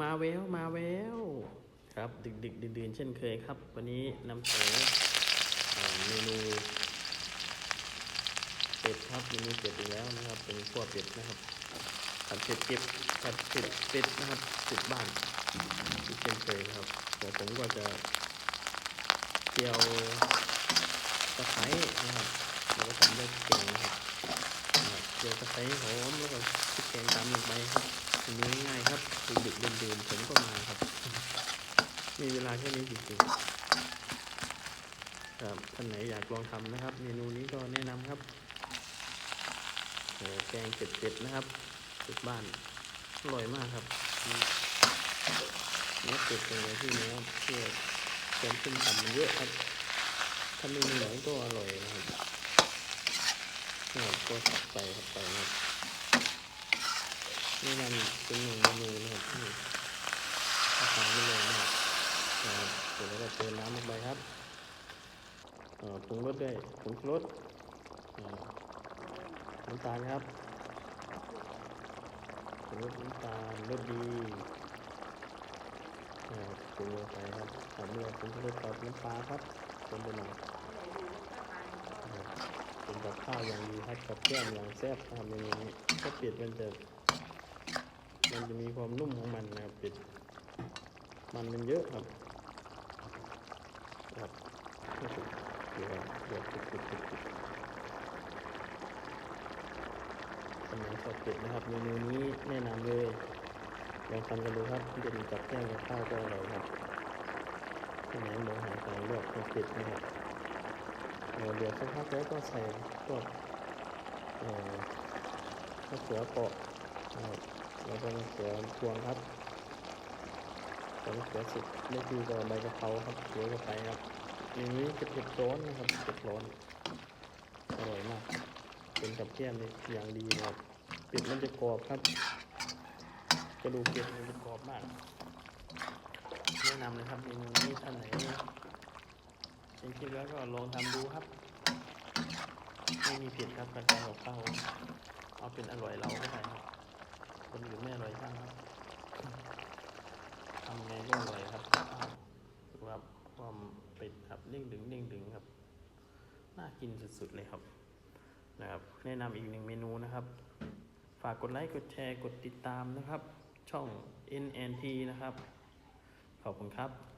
มาแววมาแววครับ ดึกดึกๆดื่นๆเช่นเคยครับ วันนี้นำเสนอเอ่อเมนูเป็ดครับเมนูเป็ดอีกแล้วนะครับ เป็นขั้วเป็ดนะครับผัดเผ็ดเก็บผัดเผ็ดเป็ดนะครับติดบ้านที่เช่นเคยครับเดี๋ยวผมก็จะเจียวตะไคร้นะครับแล้วก็ทำด้วยพริกแกงนะครับนะครับเจียวตะไคร้หอมแล้วก็พริกแกงตามลงไปครับอันนี้ ง่ายๆครับดึกๆดื่นๆผมก็มาครับ มีเวลาแค่นี้จริงๆครับท่านไหนอยากลองทำนะครับ เมนูนี้ก็แนะนำครับแกงเป็ดๆนะครับเป็ดบ้านอร่อยมากครับเนื้อเป็ดเป็นอะไรที่เนื้อเพื่อแกงขึ้นต่ำมันเยอะครับถ้าไม่มีหน่อยก็อร่อยนะครับนะครับก็สับไปสับไปนะครับ นี่มันเป็นหนึ่งเมนูนะครับที่ราคาไม่แรงมากนะครับเสร็จแล้วก็เติมน้ำลงไปครับปรุงรสด้วยผงชูรสน้ำตาลครับผงรสน้ำตาลรสดีปรุงลงไปครับตามด้วยผงชูรสกับน้ำปลาครับเติมไปหน่อยเป็นกับข้าวอย่างดีครับกับแก้มอย่างแซ่บทำอย่างนี้ถ้าเป็ดมันจะมั มันจะมีความนุ่มของมันนะครับเป็ดมันมันเยอะครับครับเดี๋ยวเดี๋ยวติดติดติดติดสมัยชอบเป็ดนะครับเมนูนี้แนะนำเลยลองทำกันดูครับเด่นกับแก้มกับข้าวก็อร่อยครับสมัยมองหาทางเลือกของเป็ดนะครับเดี๋ยวสักพักแล้วก็ใส่พวกเอ่อมะเขือเปาะนะครับ แล้วก็เขือพวงครับพอมเขือสุกไม่คือก็ใบกะเพราครับเดี๋ยวก็ไปครับอย่างนี้จะเผ็ดร้อนนะครับเผ็ดร้อนอร่อยมากเป็นกับแก้มนี่อย่างดีนะครับเป็ดมันจะกรอบครับกระดูกเป็ดมันจะกรอบมากแนะนำเลยครับเมนูนี้ท่านไหนเป็นคลิปแล้วก็ลองทำดูครับไม่มีผิดครับการทำกับข้าวเอาเป็นอร่อยเราก็ได้ครับ คนอื่นไม่อร่อยบ้างครับทำไงก็อร่อยครับดูครับความเป็ดครับเด้งดึงเด้งดึงครับ น่ากินสุดๆเลยครับ นะครับ แนะนำอีกหนึ่งเมนูนะครับ ฝากกดไลค์กดแชร์กดติดตามนะครับ ช่อง NNT นะครับ ขอบคุณครับ